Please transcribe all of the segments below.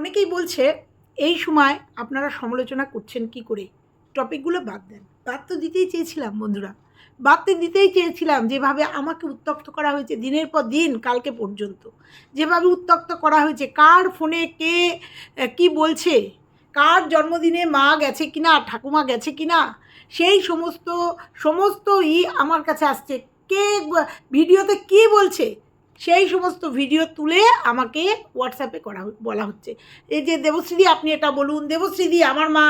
অনেকেই বলছে, এই সময় আপনারা সমালোচনা করছেন কি করে? টপিকগুলো বাদ দেন। বাদ তো দিতেই চেয়েছিলাম বন্ধুরা। বাদ তো দিতেই চেয়েছিলাম যেভাবে আমাকে উত্তক্ত করা হয়েছে দিনের পর দিন, কালকে পর্যন্ত। যেভাবে উত্তক্ত করা হয়েছে, কার ফোনে কে কি বলছে? কার জন্মদিনে মা গেছে কিনা, ঠাকুমা গেছে কিনা? সেই সমস্ত সমস্ত ই আমার কাছে আসছে। কে, ভিডিওতে কি বলছে? সেই সমস্ত ভিডিও তুলে আমাকে হোয়াটসঅ্যাপে করা বলা হচ্ছে। এই যে দেবশ্রীদি আপনি এটা বলুন। দেবশ্রীদি আমার মা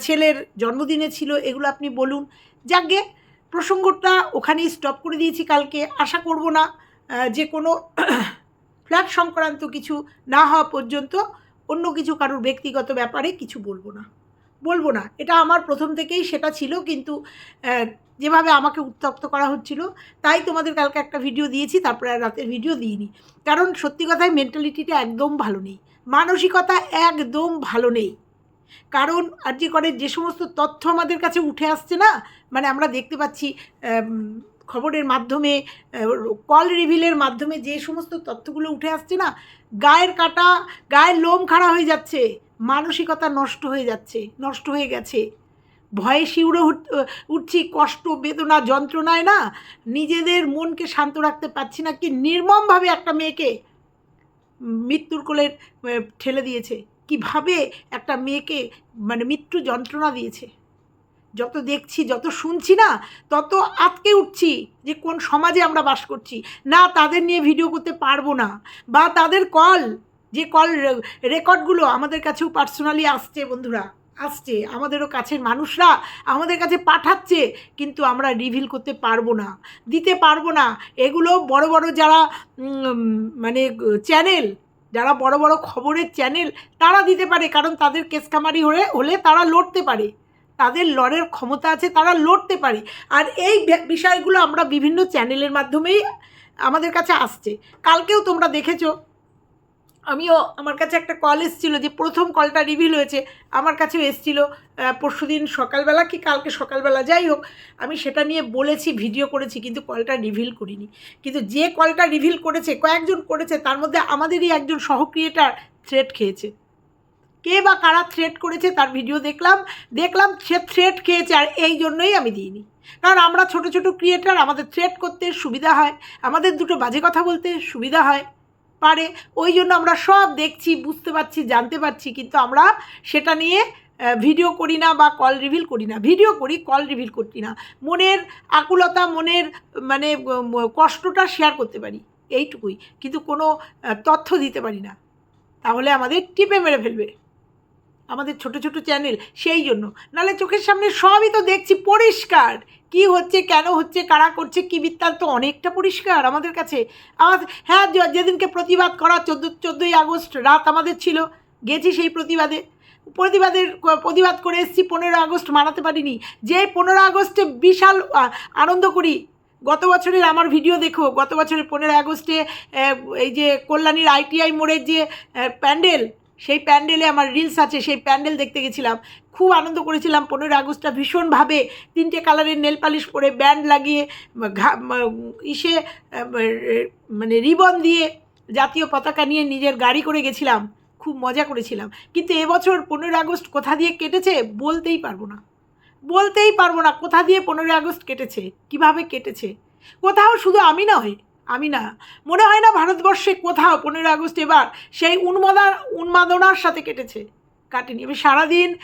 ছেলের জন্মদিনে ছিল, এগুলো আপনি বলুন। যাকে প্রসঙ্গটা ওখানেই স্টপ করে দিয়েছি কালকে। আশা করব না যে কোনো ফ্ল্যাট সংক্রান্ত কিছু না হওয়া পর্যন্ত অন্য কিছু কারোর ব্যক্তিগত ব্যাপারে কিছু বলব না। বলব না। এটা আমার প্রথম থেকেই সেটা ছিল, কিন্তু যেভাবে আমাকে উত্তপ্ত করা হচ্ছিল, তাই তোমাদের কালকে একটা ভিডিও দিয়েছি, তারপরে আর রাতের ভিডিও দিইনি। কারণ সত্যি কথায় মেন্টালিটিটা একদম ভালো নেই। মানসিকতা একদম ভালো নেই। কারণ আর যে করে যে সমস্ত তথ্য আমাদের কাছে উঠে আসছে না মানে আমরা দেখতে পাচ্ছি খবরের মাধ্যমে কল রিভিলের মাধ্যমে যে সমস্ত তথ্যগুলো উঠে আসছে না, গায়ের কাটা, গায়ের লোম খাড়া হয়ে যাচ্ছে। মানসিকতা নষ্ট হয়ে যাচ্ছে, নষ্ট হয়ে গেছে। ভয়ে উঠ- উঠছি, কষ্ট, বেদনা, যন্ত্রণায় না নিজেদের মনকে শান্ত রাখতে পারছি না কি নির্মমভাবে একটা মেয়েকে মৃত্যুর কোলে ঠেলে দিয়েছে। কীভাবে একটা মেয়েকে মানে মৃত্যু যন্ত্রণা দিয়েছে। যত দেখছি, যত শুনছি না, তত আটকে উঠছি যে কোন সমাজে আমরা বাস করছি। না তাদের নিয়ে ভিডিও করতে পারব না, বা তাদের কল যে কল রেকর্ডগুলো আমাদের কাছেও পার্সোনালি আসছে বন্ধুরা, আসছে। আমাদেরও কাছের মানুষরা আমাদের কাছে পাঠাচ্ছে, কিন্তু আমরা রিভিল করতে পারব না, দিতে পারব না। এগুলো বড় বড় যারা মানে চ্যানেল, যারা বড় বড় খবরের চ্যানেল, তারা দিতে পারে, কারণ তাদের কেসকামারি হলে হলে তারা লড়তে পারে। তাদের লড়ের ক্ষমতা আছে, তারা লড়তে পারে। আর এই বিষয়গুলো আমরা বিভিন্ন চ্যানেলের মাধ্যমেই আমাদের কাছে আসছে। কালকেও তোমরা দেখেছ আমিও আমার কাছে একটা কল এসেছিল যে প্রথম কলটা রিভিল হয়েছে, আমার কাছেও এসেছিল। পরশু দিন সকালবেলা কি কালকে সকালবেলা, যাই হোক, আমি সেটা নিয়ে বলেছি ভিডিও করেছি, কিন্তু কলটা রিভিল করিনি। কিন্তু যে কলটা রিভিল করেছে, কয়েকজন করেছে, তার মধ্যে আমাদেরই একজন সহ ক্রিয়েটার থ্রেট খেয়েছে। কে বা কারা থ্রেট করেছে, তার ভিডিও দেখলাম দেখলাম সে থ্রেট খেয়েছে, আর এই জন্যই আমি দিইনি। কারণ আমরা ছোট ছোট ক্রিয়েটার আমাদের থ্রেট করতে সুবিধা হয়, আমাদের দুটো বাজে কথা বলতে সুবিধা হয়। পারে। ওই জন্য আমরা সব দেখছি, বুঝতে পারছি, জানতে পারছি, কিন্তু আমরা সেটা নিয়ে ভিডিও করি না বা কল রিভিল করি না। ভিডিও করি কল রিভিল করি না। মনের আকুলতা, মনের মানে কষ্টটা শেয়ার করতে পারি। এইটুকুই। কিন্তু কোনো তথ্য দিতে পারি না। তাহলে আমাদের টিপে মেরে ফেলবে। আমাদের ছোট ছোট চ্যানেল সেই জন্য। নাহলে চোখের সামনে সবই তো দেখছি পরিষ্কার। কি হচ্ছে, কেন হচ্ছে, কারা করছে, কি বৃত্তান্ত, অনেকটা পরিষ্কার আমাদের কাছে। আমার হ্যাঁ যেদিনকে প্রতিবাদ করা, চোদ্দ, চোদ্দোই আগস্ট রাত আমাদের ছিল, গেছি সেই প্রতিবাদে। প্রতিবাদের, প্রতিবাদ করে এসেছি, পনেরো আগস্ট মানাতে পারিনি। যে পনেরো আগস্টে বিশাল আনন্দ করি। গত বছরের আমার ভিডিও দেখো, গত বছরের পনেরো আগস্টে এই যে কল্যাণীর আইটিআই মোড়ের যে প্যান্ডেল সেই প্যান্ডেলে আমার রিলস আছে, সেই প্যান্ডেল দেখতে গেছিলাম। খুব আনন্দ করেছিলাম। পনেরো আগস্টটা ভীষণভাবে তিনটে কালারের নেল পালিশ পরে ব্যান্ড লাগিয়ে ইসে মানে রিবন দিয়ে জাতীয় পতাকা নিয়ে নিজের গাড়ি করে গেছিলাম। খুব মজা করেছিলাম। কিন্তু এবছর পনেরো আগস্ট কোথা দিয়ে কেটেছে বলতেই পারব না। বলতেই পারব না কোথা দিয়ে পনেরোই আগস্ট কেটেছে, কীভাবে কেটেছে। কোথাও শুধু আমি নয় আমি না। মনে হয় না ভারতবর্ষে কোথাও পনেরো আগস্ট এবার সেই উন্মাদা উন্মাদনার সাথে কেটেছে, কাটেনি। আমি সারাদিন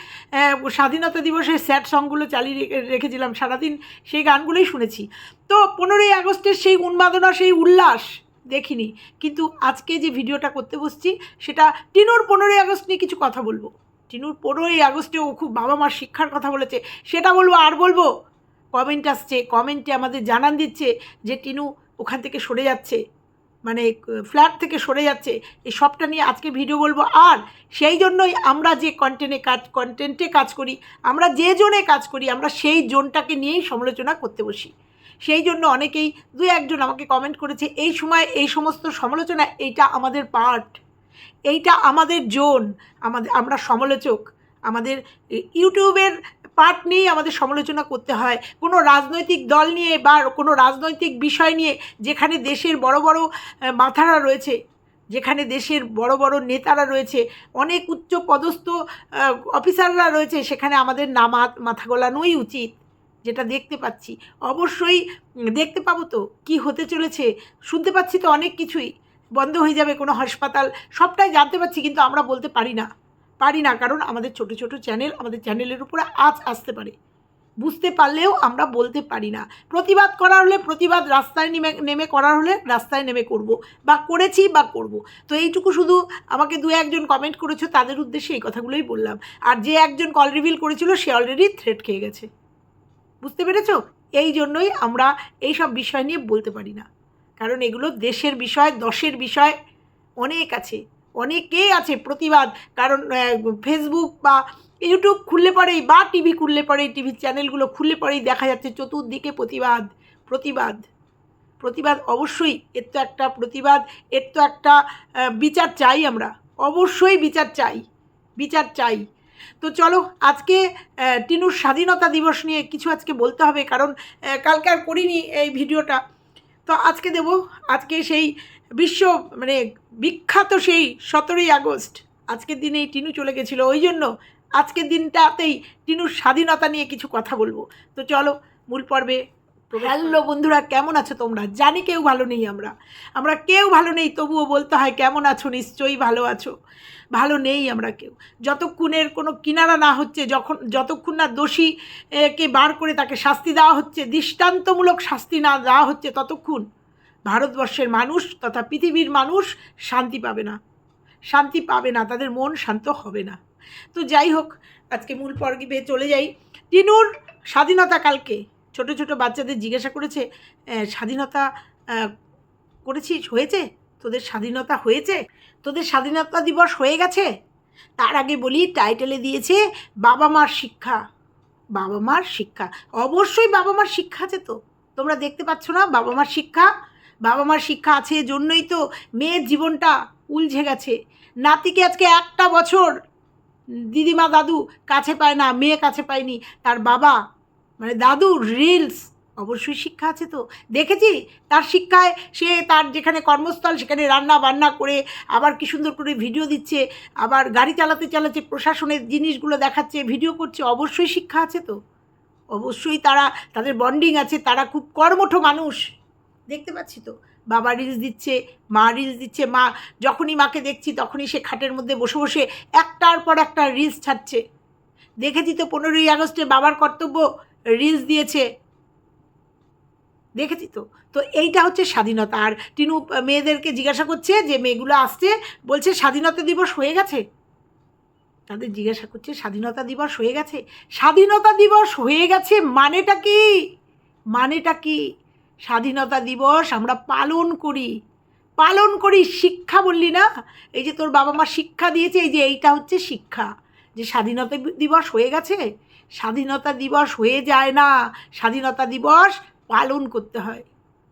স্বাধীনতা দিবসে স্যাড সংগুলো চালিয়ে রেখে- রেখেছিলাম, সারাদিন সেই গানগুলোই শুনেছি। তো পনেরোই আগস্টের সেই উন্মাদনা সেই উল্লাস দেখিনি, কিন্তু আজকে যে ভিডিওটা করতে বসছি, সেটা টিনুর পনেরোই আগস্ট নিয়ে কিছু কথা বলব। টিনুর পনেরোই আগস্টে ও খুব বাবা মার শিক্ষার কথা বলেছে, সেটা বলব আর বলব? কমেন্ট আসছে, কমেন্টে আমাদের জানান দিচ্ছে যে টিনু ওখান থেকে সরে যাচ্ছে। মানে ফ্ল্যাট থেকে সরে যাচ্ছে। এই সবটা নিয়ে আজকে ভিডিও বলব। আর সেই জন্যই আমরা যে কন্টেন্টে কাজ কন্টেন্টে কাজ করি, আমরা যে জোনে কাজ করি, আমরা সেই জোনটাকে নিয়েই সমালোচনা করতে বসি। সেই জন্য অনেকেই দু একজন আমাকে কমেন্ট করেছে, এই সময় এই সমস্ত সমালোচনা, এইটা আমাদের পার্ট এইটা আমাদের জোন। আমাদের, আমরা সমালোচক। আমাদের ইউটিউবের পার্ট নিয়েই আমাদের সমালোচনা করতে হয়। কোনো রাজনৈতিক দল নিয়ে বা কোনো রাজনৈতিক বিষয় নিয়ে যেখানে দেশের বড় বড় মাথারা রয়েছে, যেখানে দেশের বড় বড় নেতারা রয়েছে, অনেক উচ্চ পদস্থ অফিসাররা রয়েছে, সেখানে আমাদের নামা, মাথা গোলানোই উচিত, যেটা দেখতে পাচ্ছি। অবশ্যই দেখতে পাবো তো, কি হতে চলেছে, শুনতে পাচ্ছি তো অনেক কিছুই, বন্ধ হয়ে যাবে কোনো হাসপাতাল, সবটাই জানতে পারছি কিন্তু আমরা বলতে পারি না। পারি না, কারণ আমাদের ছোট ছোট চ্যানেল আমাদের চ্যানেলের উপরে আজ আসতে পারে। বুঝতে পারলেও আমরা বলতে পারি না। প্রতিবাদ করার হলে প্রতিবাদ, রাস্তায় নেমে নেমে করার হলে রাস্তায় নেমে করব। বা করেছি বা করব। তো এইটুকু শুধু আমাকে দু একজন কমেন্ট করেছ, তাদের উদ্দেশ্যে এই কথাগুলোই বললাম। আর যে একজন কল রিভিল করেছিল, সে অলরেডি থ্রেট খেয়ে গেছে। বুঝতে পেরেছ? এই জন্যই আমরা এই সব বিষয় নিয়ে বলতে পারি না। কারণ এগুলো দেশের বিষয়, দশের বিষয়, অনেক আছে। অনেকেই আছে প্রতিবাদ, কারণ ফেসবুক বা ইউটিউব খুললে পরেই বা টিভি খুললে পরেই টিভির চ্যানেলগুলো খুললে পরেই দেখা যাচ্ছে চতুর্দিকে প্রতিবাদ প্রতিবাদ। প্রতিবাদ অবশ্যই, এর তো একটা প্রতিবাদ, এর তো একটা বিচার চাই আমরা। অবশ্যই বিচার চাই বিচার চাই। তো চলো, আজকে টিনুর স্বাধীনতা দিবস নিয়ে কিছু আজকে বলতে হবে, কারণ কালকে আর করিনি এই ভিডিওটা। তো আজকে দেব, আজকে সেই বিশ্ব মানে বিখ্যাত সেই সতেরোই আগস্ট। আজকের দিনেই টিনু চলে গেছিল। ওই জন্য আজকের দিনটাতেই টিনুর স্বাধীনতা নিয়ে কিছু কথা বলব। তো চলো মূল পর্বে হ্যালো বন্ধুরা কেমন আছো তোমরা? জানি কেউ ভালো নেই আমরা। আমরা কেউ ভালো নেই তবুও বলতে হয় কেমন আছো? নিশ্চয়ই ভালো আছো। ভালো নেই আমরা কেউ। যতক্ষণের কোনো কিনারা না হচ্ছে যখন যতক্ষণ না দোষী এ, কে বার করে তাকে শাস্তি দেওয়া হচ্ছে দৃষ্টান্তমূলক শাস্তি না দেওয়া হচ্ছে ততক্ষণ ভারতবর্ষের মানুষ তথা পৃথিবীর মানুষ শান্তি পাবে না। শান্তি পাবে না, তাদের মন শান্ত হবে না। তো যাই হোক, আজকে মূল পর্বে চলে যাই। টিনুর স্বাধীনতা কালকে। ছোট ছোট বাচ্চাদের জিজ্ঞাসা করেছে স্বাধীনতা করেছিস? হয়েছে? তোদের স্বাধীনতা হয়েছে? তোদের স্বাধীনতা দিবস হয়ে গেছে? তার আগে বলি, টাইটেলে দিয়েছে, বাবা মার শিক্ষা। বাবা মার শিক্ষা। অবশ্যই বাবা মার শিক্ষা আছে তো। তোমরা দেখতে পাচ্ছ না, বাবা মার শিক্ষা বাবা মার শিক্ষা আছে জন্যই তো মেয়ের জীবনটা উলঝে গেছে। নাতিকে আজকে একটা বছর দিদিমা দাদু কাছে পায় না, মেয়ে কাছে পায়নি, তার বাবা মানে দাদু রিলস অবশ্যই শিক্ষা আছে তো। দেখেছি তার শিক্ষায় সে তার যেখানে কর্মস্থল, সেখানে রান্না বান্না করে আবার কি সুন্দর করে ভিডিও দিচ্ছে, আবার গাড়ি চালাতে চালাতে প্রশাসনের জিনিসগুলো দেখাচ্ছে ভিডিও করছে, অবশ্যই শিক্ষা আছে তো। অবশ্যই তারা, তাদের বন্ডিং আছে, তারা খুব কর্মঠ মানুষ। দেখতে পাচ্ছি তো? বাবা রিলস দিচ্ছে, মা রিলস দিচ্ছে, মা যখনই মাকে দেখছি তখনই সে খাটের মধ্যে বসে বসে একটার পর একটা রিলস ছাড়ছে। দেখেছি তো পনেরোই আগস্টে বাবার কর্তব্য রিলস দিয়েছে। দেখেছি তো? তো এইটা হচ্ছে স্বাধীনতা। আর টিনু মেয়েদেরকে জিজ্ঞাসা করছে যে মেয়েগুলো আসছে, বলছে স্বাধীনতা দিবস হয়ে গেছে। তাদের জিজ্ঞাসা করছে, স্বাধীনতা দিবস হয়ে গেছে? স্বাধীনতা দিবস হয়ে গেছে মানেটা কি? মানেটা কি? স্বাধীনতা দিবস আমরা পালন করি। পালন করি শিক্ষা বললি না? এই যে তোর বাবা মা শিক্ষা দিয়েছে, এই যে এইটা হচ্ছে শিক্ষা। যে স্বাধীনতা দিবস হয়ে গেছে, স্বাধীনতা দিবস হয়ে যায় না। স্বাধীনতা দিবস পালন করতে হয়।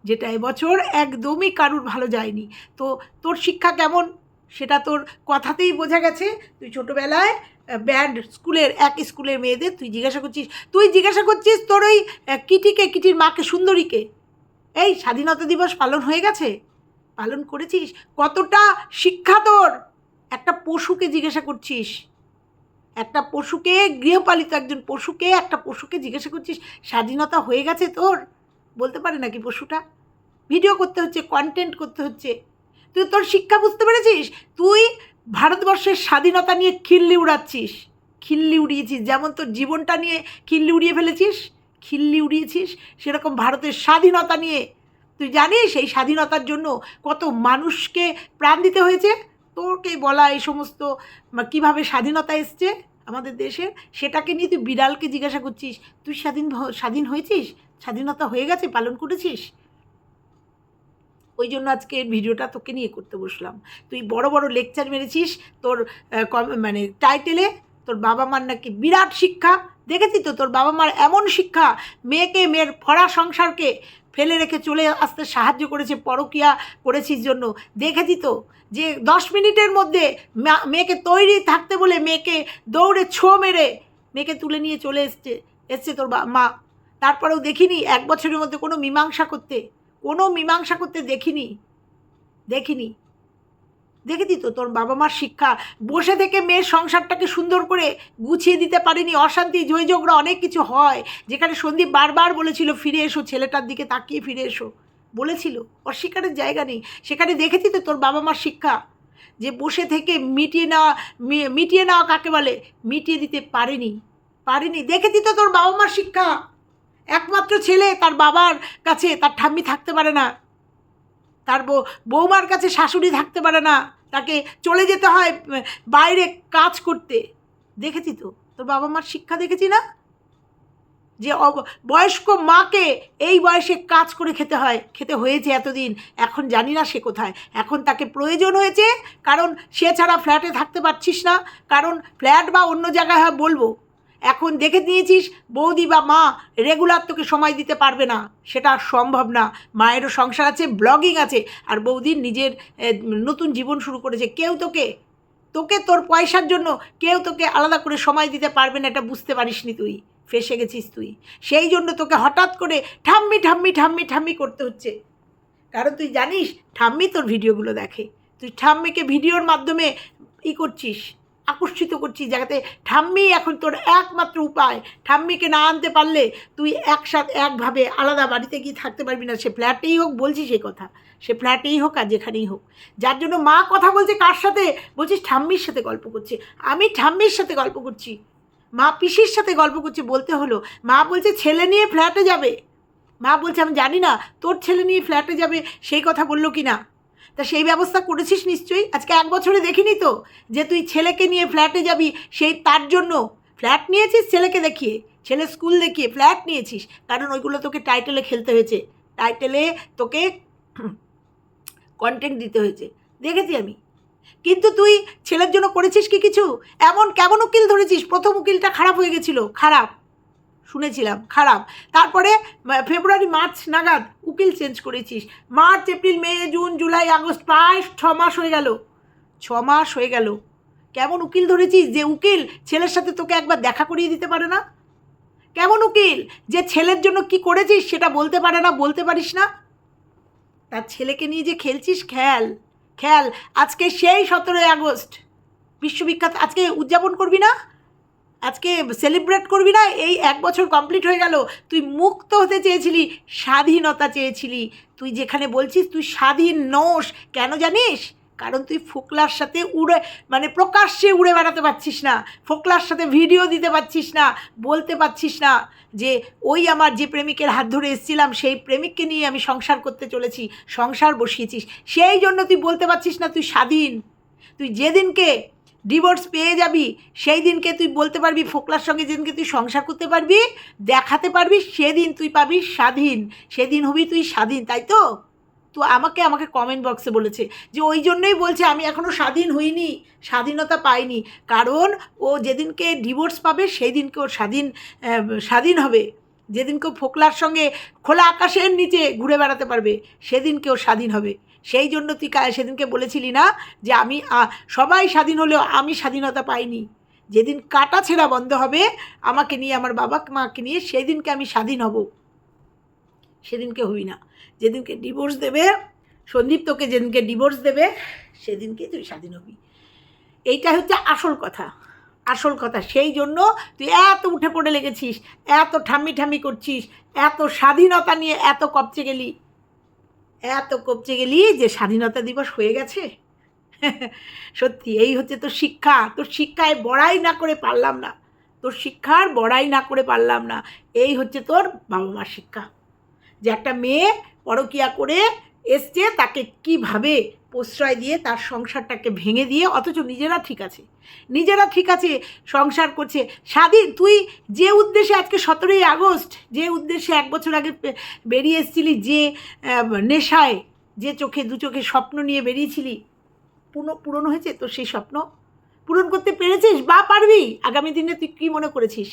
যেটা এবছর একদমই কারুর ভালো যায়নি। তো তোর শিক্ষা কেমন? সেটা তোর কথাতেই বোঝা গেছে। তুই ছোটোবেলায় ব্যান্ড স্কুলের, এক স্কুলের মেয়েদের তুই জিজ্ঞাসা করছিস। তুই জিজ্ঞাসা করছিস তোর ওই কিটিকে, কিটির মাকে, সুন্দরীকে। এই স্বাধীনতা দিবস পালন হয়ে গেছে? পালন করেছিস? কতটা শিক্ষা তোর? একটা পশুকে জিজ্ঞাসা করছিস। একটা পশুকে, গৃহপালিত একজন পশুকে, একটা পশুকে জিজ্ঞাসা করছিস, স্বাধীনতা হয়ে গেছে তোর? বলতে পারে নাকি পশুটা? ভিডিও করতে হচ্ছে কন্টেন্ট করতে হচ্ছে। তুই তোর শিক্ষা বুঝতে পেরেছিস? তুই ভারতবর্ষের স্বাধীনতা নিয়ে খিল্লি উড়াচ্ছিস। খিল্লি উড়িয়েছিস, যেমন তোর জীবনটা নিয়ে খিল্লি উড়িয়ে ফেলেছিস। খিল্লি উড়িয়েছিস? সেরকম ভারতের স্বাধীনতা নিয়ে। তুই জানিস এই স্বাধীনতার জন্য কত মানুষকে প্রাণ দিতে হয়েছে? তোকে বলা এই সমস্ত কীভাবে স্বাধীনতা এসছে আমাদের দেশের, সেটাকে নিয়ে তুই বিড়ালকে জিজ্ঞাসা করছিস। তুই স্বাধীন স্বাধীন হয়েছিস? স্বাধীনতা হয়ে গেছে? পালন করেছিস? ওই জন্য আজকে ভিডিওটা তোকে নিয়ে করতে বসলাম। তুই বড় বড় লেকচার মেরেছিস। তোর মানে টাইটেলে তোর বাবা মার নাকি বিরাট শিক্ষা। দেখেছি তো, তোর বাবা মার এমন শিক্ষা, মেয়েকে, মেয়ের ফড়া সংসারকে ফেলে রেখে চলে আসতে সাহায্য করেছে, পরকিয়া করেছিস জন্য। দেখেছি তো, যে দশ মিনিটের মধ্যে মেয়েকে তৈরি থাকতে বলে মেয়েকে দৌড়ে ছো মেরে মেয়েকে তুলে নিয়ে চলে এসছে এসছে তোর মা। তারপরেও দেখিনি এক বছরের মধ্যে কোনো মীমাংসা করতে, কোনো মীমাংসা করতে দেখিনি দেখিনি। দেখেছি তো তোর বাবা মার শিক্ষা। বসে থেকে মেয়ের সংসারটাকে সুন্দর করে গুছিয়ে দিতে পারেনি, অশান্তি ঝগড়া অনেক কিছু হয়। যেখানে সন্দীপ বারবার বলেছিল, ফিরে এসো, ছেলেটার দিকে তাকিয়ে ফিরে এসো। বলেছিল, অস্বীকারের জায়গা নেই। সেখানে দেখেছি তো তোর বাবা মার শিক্ষা, যে বসে থেকে মিটিয়ে নেওয়া মিটিয়ে নেওয়া কাকে বলে, মিটিয়ে দিতে পারেনি পারেনি। দেখেছি তো তোর বাবা মার শিক্ষা, একমাত্র ছেলে, তার বাবার কাছে তার ঠাম্মি থাকতে পারে না, তার বৌমার কাছে শাশুড়ি থাকতে পারে না। তাকে চলে যেতে হয় বাইরে কাজ করতে। দেখেছি তো, তোর বাবা মার শিক্ষা দেখেছি না? যে বয়স্ক মাকে এই বয়সে কাজ করে খেতে হয়, খেতে হয়েছে এতদিন, এখন জানি না সে কোথায়। এখন তাকে প্রয়োজন হয়েছে, কারণ সে ছাড়া ফ্ল্যাটে থাকতে পারছিস না, কারণ ফ্ল্যাট বা অন্য জায়গায় হয় বলব এখন দেখে নিয়েছিস বৌদি বা মা রেগুলার তোকে সময় দিতে পারবে না। সেটা সম্ভব না। মায়েরও সংসার আছে ব্লগিং আছে, আর বৌদির নিজের নতুন জীবন শুরু করেছে। কেউ তোকে তোকে তোর পয়সার জন্য কেউ তোকে আলাদা করে সময় দিতে পারবে না, এটা বুঝতে পারিসনি তুই। ফেসে গেছিস তুই। সেই জন্য তোকে হঠাৎ করে ঠাম্মি ঠাম্মি ঠাম্মি ঠাম্মি করতে হচ্ছে। কারণ তুই জানিস, ঠাম্মি তোর ভিডিওগুলো দেখে। তুই ঠাম্মিকে ভিডিওর মাধ্যমে ই করছিস। আকর্ষিত করছি জায়গাতে। ঠাম্মি এখন তোর একমাত্র উপায়। ঠাম্মিকে না আনতে পারলে তুই একসাথে একভাবে আলাদা বাড়িতে গিয়ে থাকতে পারবি না। সে ফ্ল্যাটেই হোক, বলছি সেই কথা। সে ফ্ল্যাটেই হোক আর যেখানেই হোক। যার জন্য মা কথা বলছে কার সাথে? বলছিস ঠাম্মির সাথে গল্প করছে। আমি ঠাম্মির সাথে গল্প করছি। মা পিসির সাথে গল্প করছে বলতে হলো। মা বলছে ছেলে নিয়ে ফ্ল্যাটে যাবে। মা বলছে, আমি জানি না, তোর ছেলে নিয়ে ফ্ল্যাটে যাবে, সেই কথা বলল কি না তা সেই ব্যবস্থা করেছিস নিশ্চয়ই? আজকে এক বছরে দেখিনি তো যে তুই ছেলেকে নিয়ে ফ্ল্যাটে যাবি, সেই তার জন্য। ফ্ল্যাট নিয়েছিস ছেলেকে দেখিয়ে, ছেলে স্কুল দেখিয়ে ফ্ল্যাট নিয়েছিস। কারণ ওইগুলো তোকে টাইটেলে খেলতে হয়েছে। টাইটেলে তোকে কন্টেন্ট দিতে হয়েছে। দেখেছি আমি। কিন্তু তুই ছেলের জন্য করেছিস কি কিছু? এমন, কেমন উকিল ধরেছিস? প্রথম উকিলটা খারাপ হয়ে গেছিল, খারাপ। শুনেছিলাম, খারাপ। তারপরে ফেব্রুয়ারি, মার্চ নাগাদ উকিল চেঞ্জ করেছিস। March, April, May, June, July, August প্রায় ছ মাস হয়ে গেল। ছ মাস হয়ে গেল। কেমন উকিল ধরেছিস যে উকিল ছেলের সাথে তোকে একবার দেখা করিয়ে দিতে পারে না? কেমন উকিল যে ছেলের জন্য কি করেছিস সেটা বলতে পারে না, বলতে পারিস না? তার ছেলেকে নিয়ে যে খেলছিস, খেল খেল। আজকে সেই সতেরোই আগস্ট। বিশ্ববিখ্যাত, আজকে উদযাপন করবি না? আজকে সেলিব্রেট করবি না? এই এক বছর কমপ্লিট হয়ে গেল। তুই মুক্ত হতে চেয়েছিলি, স্বাধীনতা চেয়েছিলি। তুই যেখানে বলছিস, তুই স্বাধীন নোস। কেন জানিস? কারণ তুই ফোকলার সাথে উড়ে মানে প্রকাশ্যে উড়ে বেড়াতে পারছিস না। ফোকলার সাথে ভিডিও দিতে পারছিস না, বলতে পারছিস না যে, ওই আমার যে প্রেমিকের হাত ধরে এসেছিলাম, সেই প্রেমিককে নিয়ে আমি সংসার করতে চলেছি, সংসার বসিয়েছিস। সেই জন্য তুই বলতে পারছিস না তুই স্বাধীন। তুই যেদিনকে ডিভোর্স পেয়ে যাবি, সেই দিনকে তুই বলতে পারবি, ফোকলার সঙ্গে যেদিনকে তুই সংসার করতে পারবি, দেখাতে পারবি, সেদিন তুই পাবি স্বাধীন, সেদিন হবি তুই স্বাধীন, তাই তো? তো আমাকে আমাকে কমেন্ট বক্সে বলেছে যে ওই জন্যই বলছে, আমি এখনও স্বাধীন হইনি, স্বাধীনতা পাইনি, কারণ ও যেদিনকে ডিভোর্স পাবে, সেই দিনকে ওর স্বাধীন স্বাধীন হবে। যেদিনকে ফোকলার সঙ্গে খোলা আকাশের নিচে ঘুরে বেড়াতে পারবে, সেদিনকে ও স্বাধীন হবে। সেই জন্য তুই সেদিনকে বলেছিলি না যে আমি সবাই স্বাধীন হলেও আমি স্বাধীনতা পাইনি। যেদিন কাটা ছেঁড়া বন্ধ হবে, আমাকে নিয়ে, আমার বাবা মাকে নিয়ে সেই দিনকে আমি স্বাধীন হব। সেদিনকে হবি না। যেদিনকে ডিভোর্স দেবে, সন্দীপ তোকে যেদিনকে ডিভোর্স দেবে, সেদিনকে তুই স্বাধীন হবি। এইটা হচ্ছে আসল কথা। আসল কথা। সেই জন্য তুই এত উঠে পড়ে লেগেছিস, এত ঠাম্মি ঠাম্মি করছিস, এত স্বাধীনতা নিয়ে এত কপচে গেলি। এত কপচে গেলি যে স্বাধীনতা দিবস হয়ে গেছে? সত্যি, এই হচ্ছে তোর শিক্ষা। তোর শিক্ষায় বড়াই না করে পারলাম না। তোর শিক্ষার বড়াই না করে পারলাম না। এই হচ্ছে তোর বাবা মার শিক্ষা। যে একটা মেয়ে পরকিয়া করে এসছে, তাকে কীভাবে প্রশ্রয় দিয়ে তার সংসারটাকে ভেঙে দিয়ে, অথচ নিজেরা ঠিক আছে। নিজেরা ঠিক আছে, সংসার করছে। স্বাধীন, তুই যে উদ্দেশ্যে আজকে সতেরোই আগস্ট, যে উদ্দেশ্যে এক বছর আগে বেরিয়ে এসেছিলি, যে নেশায়, যে চোখে দু চোখে স্বপ্ন নিয়ে বেরিয়েছিলি পূর্ণ পূরণ হয়েছে তোর সেই স্বপ্ন? পূরণ করতে পেরেছিস? বা পারবি? আগামী দিনে তুই কী মনে করেছিস?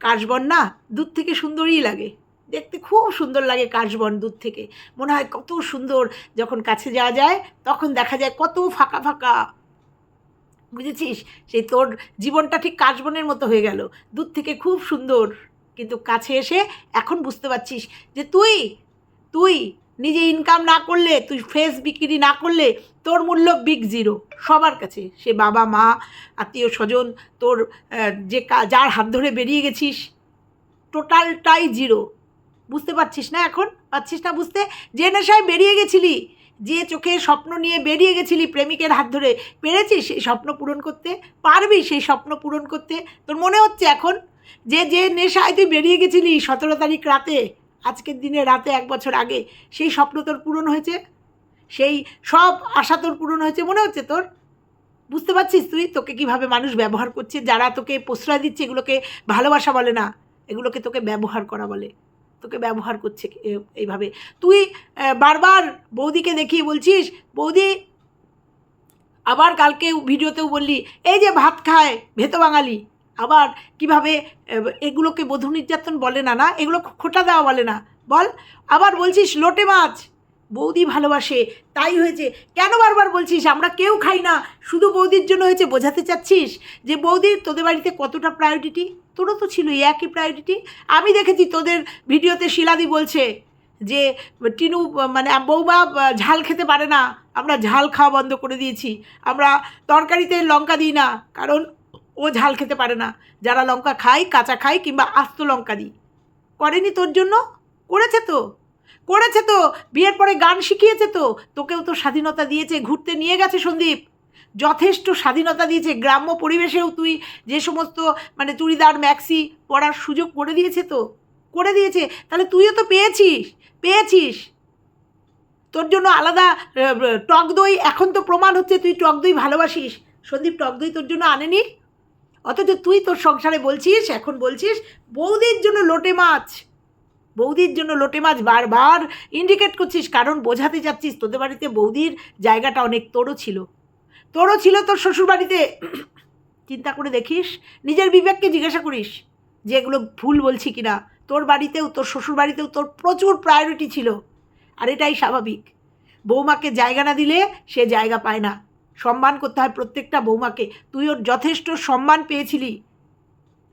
কাশবন না, দূর থেকে সুন্দরই লাগে। দেখতে খুব সুন্দর লাগে কাশবন দূর থেকে। মনে হয় কত সুন্দর যখন কাছে যাওয়া যায়, তখন দেখা যায় কত ফাঁকা ফাঁকা। বুঝেছিস? সেই তোর জীবনটা ঠিক কাশবনের মতো হয়ে গেল। দূর থেকে খুব সুন্দর। কিন্তু কাছে এসে এখন বুঝতে পারছিস যে তুই তুই নিজে ইনকাম না করলে, তুই ফেস বিক্রি না করলে তোর মূল্য বিগ জিরো সবার কাছে। সে বাবা, মা, আত্মীয়, স্বজন, তোর যে যার হাত ধরে বেরিয়ে গেছিস টোটালটাই জিরো বুঝতে পারছিস না এখন? পারছিস না বুঝতে? যে নেশায় বেরিয়ে গেছিলি, যে চোখে স্বপ্ন নিয়ে বেরিয়ে গেছিলি প্রেমিকের হাত ধরে, পেরেছিস সেই স্বপ্ন পূরণ করতে? পারবি সেই স্বপ্ন পূরণ করতে? তোর মনে হচ্ছে এখন যে যে নেশায় তুই বেরিয়ে গেছিলি সতেরো তারিখ রাতে, আজকের দিনে রাতে এক বছর আগে, সেই স্বপ্ন তোর পূরণ হয়েছে? সেই সব আশা তোর পূরণ হয়েছে মনে হচ্ছে তোর? বুঝতে পারছিস তুই? তোকে কীভাবে মানুষ ব্যবহার করছে, যারা তোকে প্রশ্রয় দিচ্ছে, এগুলোকে ভালোবাসা বলে না, এগুলোকে তোকে ব্যবহার করা বলে। তোকে ব্যবহার করছে এইভাবে। তুই বারবার বৌদিকে দেখিয়ে বলছিস, বৌদি, আবার কালকে ভিডিওতেও বললি, এই যে ভাত খায় ভেতো বাঙালি, আবার কীভাবে এগুলোকে বধূ নির্যাতন বলে না না? এগুলো খোটা দেওয়া বলে না। বল, আবার বলছিস লোটে মাছ বৌদি ভালোবাসে, তাই হয়েছে। কেন বারবার বলছিস? আমরা কেউ খাই না। শুধু বৌদির জন্য হয়েছে, বোঝাতে চাচ্ছিস? যে বৌদির তোদের বাড়িতে কতটা প্রায়োরিটি তোরও তো ছিল একই প্রায়োরিটি আমি দেখেছি তোদের ভিডিওতে শিলাদি বলছে যে, টিনু মানে বৌমা ঝাল খেতে পারে না। আমরা ঝাল খাওয়া বন্ধ করে দিয়েছি। আমরা তরকারিতে লঙ্কা দিই না, কারণ ও ঝাল খেতে পারে না। যারা লঙ্কা খায়, কাঁচা খায় কিংবা আস্ত লঙ্কা দিই। করেনি তোর জন্য? করেছে তো। করেছে তো, বিয়ের পরে গান শিখিয়েছে তো। তোকেও তো স্বাধীনতা দিয়েছে, ঘুরতে নিয়ে গেছে সন্দীপ। যথেষ্ট স্বাধীনতা দিয়েছে, গ্রাম্য পরিবেশেও তুই যে সমস্ত মানে চুড়িদার, ম্যাক্সি পরার সুযোগ করে দিয়েছে তো। করে দিয়েছে, তাহলে তুইও তো পেয়েছিস পেয়েছিস। তোর জন্য আলাদা টক দই, এখন তো প্রমাণ হচ্ছে তুই টক দই ভালোবাসিস। সন্দীপ, টক দই তোর জন্য আনেনি? অথচ তুই তোর সংসারে বলছিস, এখন বলছিস, বৌদির জন্য লোটে মাছ। বৌদির জন্য লোটে মাছ বারবার ইন্ডিকেট করছিস, কারণ বোঝাতে চাচ্ছিস তোদের বাড়িতে বৌদির জায়গাটা অনেক তোরও ছিল। তোরও ছিল তোর শ্বশুরবাড়িতে। চিন্তা করে দেখিস, নিজের বিবেককে জিজ্ঞাসা করিস যে এগুলো ভুল বলছি কি না তোর বাড়িতেও, তোর শ্বশুর বাড়িতেও তোর প্রচুর প্রায়োরিটি ছিল, আর এটাই স্বাভাবিক। বৌমাকে জায়গা না দিলে সে জায়গা পায় না। সম্মান করতে হয় প্রত্যেকটা বৌমাকে। তুই ওর যথেষ্ট সম্মান পেয়েছিলি।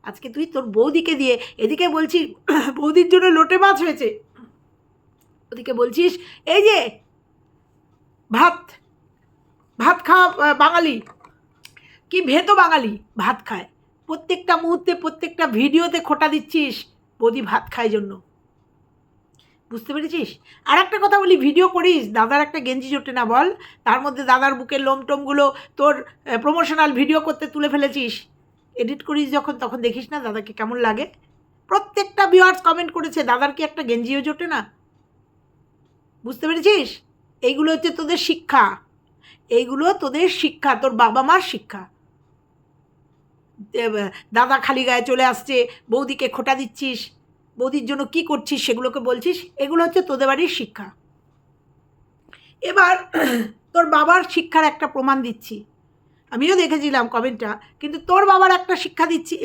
আজকে তুই তোর বৌদিকে দিয়ে এদিকে বলছিস, বৌদির জন্য লোটে মাছ হয়েছে। ওদিকে বলছিস, এই যে, ভাত ভাত খাওয়া বাঙালি। কি ভেত বাঙালি, ভাত খায়। প্রত্যেকটা মুহূর্তে, প্রত্যেকটা ভিডিওতে খোটা দিচ্ছিস, বৌদি ভাত খায় জন্য। বুঝতে পেরেছিস? আর একটা কথা বলি, ভিডিও করিস, দাদার একটা গেঞ্জি জোটে না বল। তার মধ্যে দাদার বুকের লোমটোমগুলো তোর প্রমোশনাল ভিডিও করতে তুলে ফেলেছিস। এডিট করিস যখন, তখন দেখিস না দাদাকে কেমন লাগে। প্রত্যেকটা ভিউয়ার্স কমেন্ট করেছে, দাদার কি একটা গেঞ্জিও জোটে না? বুঝতে পেরেছিস? এইগুলো হচ্ছে তোদের শিক্ষা। এইগুলো তোদের শিক্ষা, তোর বাবা মার শিক্ষা। দাদা খালি গায়ে চলে আসছে, বৌদিকে খোটা দিচ্ছিস, বৌদির জন্য কি করছিস সেগুলোকে বলছিস, এগুলো হচ্ছে তোদের বাড়ির শিক্ষা। এবার তোর বাবার শিক্ষার একটা প্রমাণ দিচ্ছি। আমিও দেখেছিলাম কমেন্টটা কিন্তু তোর বাবার একটা শিক্ষা দিচ্ছি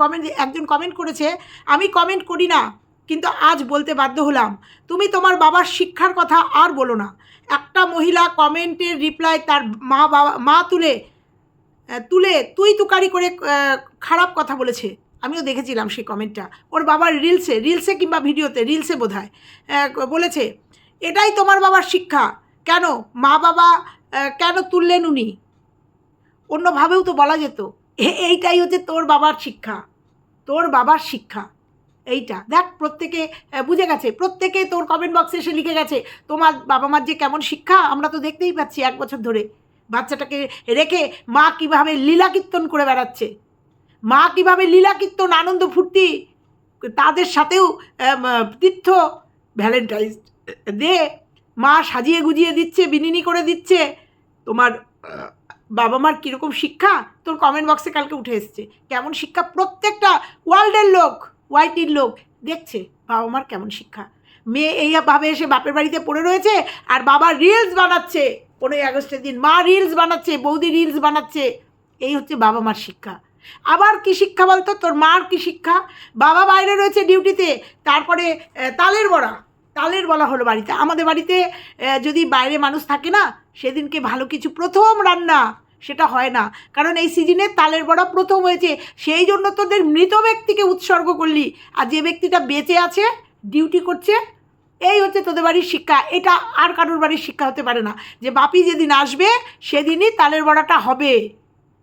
কমেন্ট একজন কমেন্ট করেছে, আমি কমেন্ট করি না, কিন্তু আজ বলতে বাধ্য হলাম। তুমি তোমার বাবার শিক্ষার কথা আর বলো না। একটা মহিলা কমেন্টের রিপ্লাই তার মা বাবা, মা তুলে তুলে তুই তুকারি করে খারাপ কথা বলেছে। আমিও দেখেছিলাম সেই কমেন্টটা ওর বাবার রিলসে রিলসে কিংবা ভিডিওতে রিলসে বোধ হয় বলেছে, এটাই তোমার বাবার শিক্ষা। কেন? মা বাবা কেন তুললেন উনি? অন্যভাবেও তো বলা যেত। এইটাই হচ্ছে তোর বাবার শিক্ষা। তোর বাবার শিক্ষা। এইটা। দেখ, প্রত্যেকে বুঝে গেছে। প্রত্যেকে তোর কমেন্ট বক্সে এসে লিখে গেছে, তোমার বাবা মার যে কেমন শিক্ষা, আমরা তো দেখতেই পাচ্ছি এক বছর ধরে। বাচ্চাটাকে রেখে মা কীভাবে লীলা কীর্তন করে বেড়াচ্ছে। মা কীভাবে লীলা কীর্তন, আনন্দ, ফুর্তি, তাদের সাথেও তীর্থ ভ্যালেন্টাইন্স দে মা সাজিয়ে গুজিয়ে দিচ্ছে, বিনিনি করে দিচ্ছে। তোমার বাবা মার কীরকম শিক্ষা? তোর কমেন্ট বক্সে কালকে উঠে এসছে। কেমন শিক্ষা? প্রত্যেকটা ওয়ার্ল্ডের লোক ওয়াইটির লোক দেখছে বাবা মার কেমন শিক্ষা। মেয়ে এইভাবে এসে বাপের বাড়িতে পড়ে রয়েছে আর বাবা রিলস বানাচ্ছে। পনেরোই আগস্টের দিন মা রিলস বানাচ্ছে, বৌদি রিলস বানাচ্ছে। এই হচ্ছে বাবা মার শিক্ষা। আবার কি শিক্ষা বলতো? তোর মার কি শিক্ষা? বাবা বাইরে রয়েছে ডিউটিতে, তারপরে তালের বড়া। তালের বলা হলো বাড়িতে। আমাদের বাড়িতে যদি বাইরে মানুষ থাকে না সেদিনকে ভালো কিছু প্রথম রান্না, সেটা হয় না। কারণ এই সিজনে তালের বড়া প্রথম হয়েছে। সেই জন্য তোদের মৃত ব্যক্তিকে উৎসর্গ করলি। আর যে ব্যক্তিটা বেঁচে আছে, ডিউটি করছে, এই হচ্ছে তোদের বাড়ির শিক্ষা। এটা আর কারোর বাড়ির শিক্ষা হতে পারে না। যে বাপি যেদিন আসবে, সেদিনই তালের বড়াটা হবে।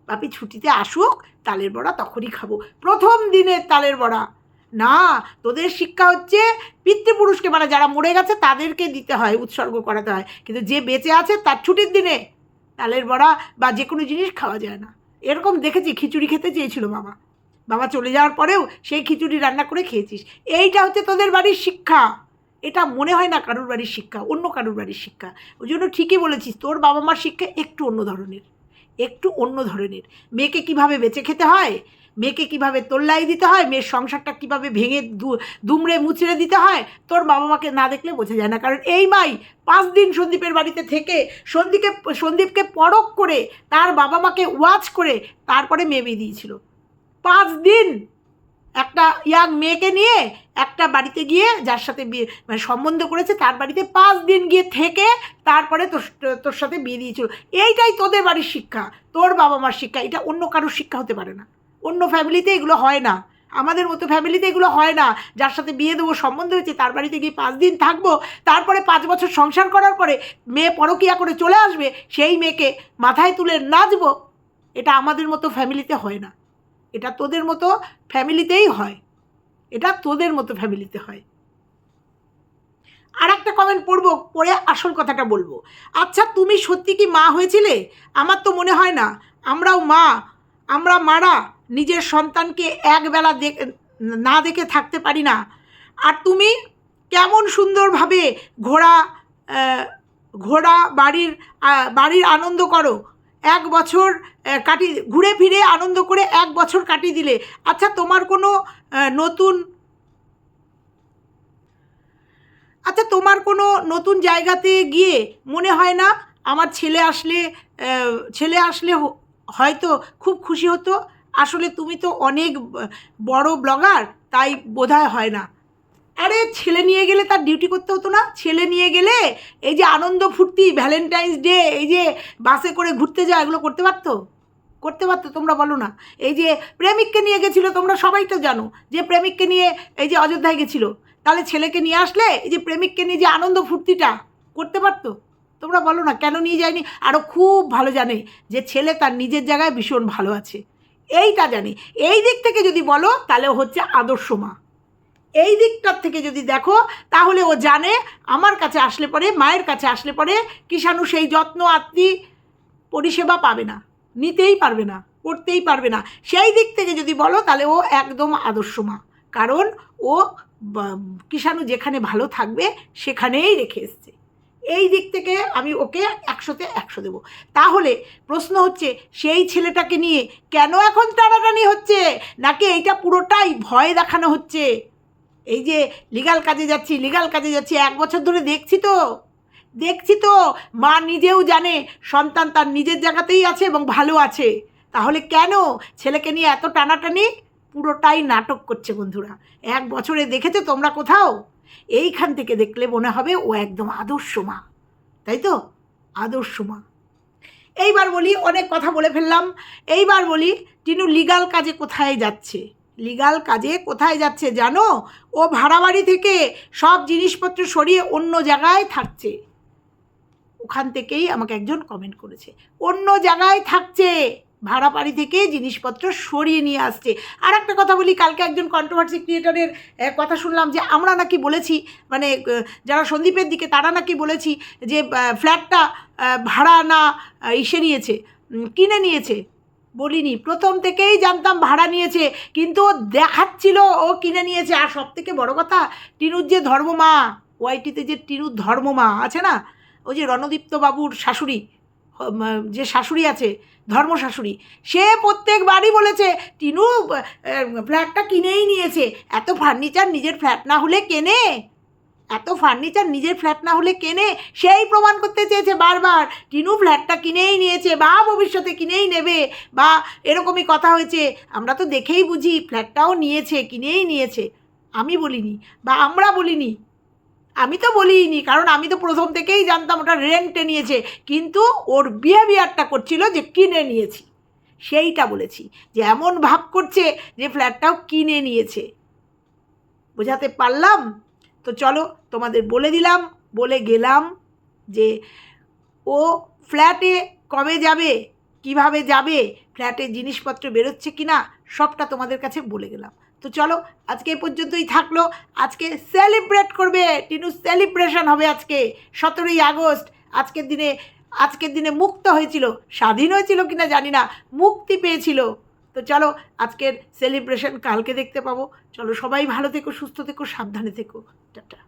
বাপি ছুটিতে আসুক, তালের বড়া তখনই খাব। প্রথম দিনে তালের বড়া। না, তোদের শিক্ষা হচ্ছে পিতৃপুরুষকে মানে যারা মরে গেছে তাদেরকে দিতে হয়, উৎসর্গ করাতে হয়। কিন্তু যে বেঁচে আছে তার ছুটির দিনে তালের বড়া বা যে কোনো জিনিস খাওয়া যায় না। এরকম দেখেছি, খিচুড়ি খেতে চেয়েছিল বাবা। বাবা চলে যাওয়ার পরেও সেই খিচুড়ি রান্না করে খেয়েছিস। এইটা হচ্ছে তোদের বাড়ির শিক্ষা। এটা মনে হয় না কারোর বাড়ির শিক্ষা, অন্য কারোর বাড়ির শিক্ষা। ওই জন্য ঠিকই বলেছিস, তোর বাবা মার শিক্ষা একটু অন্য ধরনের, একটু অন্য ধরনের। মেয়েকে কীভাবে বেঁচে খেতে হয়? মেয়েকে কীভাবে তোল্লাই দিতে হয়? মেয়ের সংসারটা কীভাবে ভেঙে দুমড়ে মুচড়ে দিতে হয়? তোর বাবা মাকে না দেখলে বোঝা যায় না। কারণ এই মাই পাঁচ দিন সন্দীপের বাড়িতে থেকে সন্দীপকে সন্দীপকে পরখ করে তার বাবা মাকে ওয়াচ করে তারপরে মেয়ে বিয়ে দিয়েছিল। পাঁচ দিন একটা ইয়াং মেয়েকে নিয়ে একটা বাড়িতে গিয়ে যার সাথে বিয়ে মানে সম্বন্ধ করেছে, তার বাড়িতে পাঁচ দিন গিয়ে থেকে তারপরে তোর তোর সাথে বিয়ে দিয়েছিল। এইটাই তোদের বাড়ির শিক্ষা, তোর বাবা মার শিক্ষা। এটা অন্য কারোর শিক্ষা হতে পারে না। অন্য ফ্যামিলিতে এগুলো হয় না। আমাদের মতো ফ্যামিলিতে এগুলো হয় না। যার সাথে বিয়ে দেবো, সম্বন্ধ হয়েছে, তার বাড়িতে গিয়ে পাঁচ দিন থাকব, তারপরে পাঁচ বছর সংসার করার পরে মেয়ে পরকিয়া করে চলে আসবে, সেই মেয়েকে মাথায় তুলে নাচবো এটা আমাদের মতো ফ্যামিলিতে হয় না। এটা তোদের মতো ফ্যামিলিতেই হয়। এটা তোদের মতো ফ্যামিলিতে হয়। আর একটা কমেন্ট পড়ব, পড়ে আসল কথাটা বলব। আচ্ছা তুমি সত্যি কি মা হয়েছিলে? আমার তো মনে হয় না। আমরাও মা, আমরা মারা। নিজের সন্তানকে একবেলা না দেখে থাকতে পারি না। আর তুমি কেমন সুন্দরভাবে ঘোড়া ঘোড়া বাড়ির বাড়ির আনন্দ করো। এক বছর কাটি, ঘুরে ফিরে আনন্দ করে এক বছর কাটিয়ে দিলে। আচ্ছা তোমার কোনো নতুন আচ্ছা তোমার কোনো নতুন জায়গাতে গিয়ে মনে হয় না, আমার ছেলে আসলে ছেলে আসলে হয়তো খুব খুশি হতো? আসলে তুমি তো অনেক বড় ব্লগার, তাই বোধহয় হয় না। আরে, ছেলে নিয়ে গেলে তার ডিউটি করতে হতো না। ছেলে নিয়ে গেলে এই যে আনন্দ ফুর্তি ভ্যালেন্টাইন্স ডে এই যে বাসে করে ঘুরতে যাওয়া, এগুলো করতে পারতো? করতে পারতো, তোমরা বলো না। এই যে প্রেমিককে নিয়ে গেছিল, তোমরা সবাই তো জানো যে প্রেমিককে নিয়ে এই যে অযোধ্যায় গেছিল। তাহলে ছেলেকে নিয়ে আসলে এই যে প্রেমিককে নিয়ে যে আনন্দ ফুর্তিটা করতে পারতো? তোমরা বলো না, কেন নিয়ে যায়নি? আরও খুব ভালো জানে যে ছেলে তার নিজের জায়গায় ভীষণ ভালো আছে। এইটা জানে। এই দিক থেকে যদি বলো, তাহলে হচ্ছে আদর্শ মা এই দিকটার থেকে যদি দেখো, তাহলে ও জানে আমার কাছে আসলে পরে, মায়ের কাছে আসলে পরে, কিষাণু সেই যত্ন আত্মি পরিষেবা পাবে না, নিতেই পারবে না, করতেই পারবে না। সেই দিক থেকে যদি বলো, তাহলে ও একদম আদর্শ মা কারণ ও কিষাণু যেখানে ভালো থাকবে, সেখানেই রেখে এসছে। এই দিক থেকে আমি ওকে একশোতে একশো দেবো। তাহলে প্রশ্ন হচ্ছে, সেই ছেলেটাকে নিয়ে কেন এখন টানাটানি হচ্ছে? নাকি এইটা পুরোটাই ভয় দেখানো হচ্ছে? এই যে লিগাল কাজে যাচ্ছি লিগাল কাজে যাচ্ছি, এক বছর ধরে দেখছি তো। দেখছি তো, মা নিজেও জানে, সন্তান তার নিজের জায়গাতেই আছে এবং ভালো আছে। তাহলে কেন ছেলেকে নিয়ে এত টানাটানি? পুরোটাই নাটক করছে বন্ধুরা। এক বছরে দেখেছ তোমরা কোথাও? এইখান থেকে দেখলে মনে হবে ও একদম আদর্শ মা। তাই তো? আদর্শ মা। এইবার বলি, অনেক কথা বলে ফেললাম। এইবার বলি, টিনু লিগাল কাজে কোথায় যাচ্ছে? লিগাল কাজে কোথায় যাচ্ছে জানো? ও ভাড়া বাড়ি থেকে সব জিনিসপত্র সরিয়ে অন্য জায়গায় থাকছে। ওখান থেকেই আমাকে একজন কমেন্ট করেছে। অন্য জায়গায় থাকছে। ভাড়া বাড়ি থেকে জিনিসপত্র সরিয়ে নিয়ে আসছে। আর একটা কথা বলি, কালকে একজন কন্ট্রোভার্সি ক্রিয়েটরের কথা শুনলাম যে আমরা নাকি বলেছি মানে যারা সন্দীপের দিকে, তারা নাকি বলেছি যে ফ্ল্যাটটা ভাড়া না ইসে নিয়েছে কিনে নিয়েছে। বলিনি। প্রথম থেকেই জানতাম ভাড়া নিয়েছে, কিন্তু ও দেখাচ্ছিল ও কিনে নিয়েছে। আর সব থেকে বড় কথা, টিনুর যে ধর্মমা ওয়াইটিতে যে টিনুর ধর্মমা আছে না? ওই যে রণদীপ্ত বাবুর শাশুড়ি যে শাশুড়ি আছে ধর্ম শাশুড়ি সে প্রত্যেকবারই বলেছে, টিনু ফ্ল্যাটটা কিনেই নিয়েছে। এত ফার্নিচার নিজের ফ্ল্যাট না হলে কেনে? এত ফার্নিচার নিজের ফ্ল্যাট না হলে কেনে? সেই প্রমাণ করতে চেয়েছে বারবার। টিনু ফ্ল্যাটটা কিনেই নিয়েছে, বা ভবিষ্যতে কিনেই নেবে, বা এরকমই কথা হয়েছে। আমরা তো দেখেই বুঝি ফ্ল্যাটটাও নিয়েছে, কিনেই নিয়েছে। আমি বলিনি, বা আমরা বলিনি। আমি তো বলিনি, কারণ আমি তো প্রথম থেকেই জানতাম ওটা রেন্টে নিয়েছে। কিন্তু ওর বিহেভিয়ারটা করছিল যে কিনে নিয়েছি। সেইটা বলেছি যে এমন ভাব করছে যে ফ্ল্যাটটাও কিনে নিয়েছে। বোঝাতে পারলাম? তো চলো তোমাদের বলে দিলাম, বলে গেলাম যে ও ফ্ল্যাটে কবে যাবে, কীভাবে যাবে ফ্ল্যাটে জিনিসপত্র বেরোচ্ছে কি না সবটা তোমাদের কাছে বলে গেলাম। তো চলো, আজকে এই পর্যন্তই থাকল। আজকে সেলিব্রেট করবে। টিনু সেলিব্রেশন হবে আজকে, সতেরোই আগস্ট। আজকের দিনে আজকের দিনে মুক্ত হয়েছিল। স্বাধীন হয়েছিল কিনা জানি না, মুক্তি পেয়েছিল। তো চলো, আজকের সেলিব্রেশন কালকে দেখতে পাবো। চলো, সবাই ভালো থেকো, সুস্থ থেকো, সাবধানে থেকো। টাটা।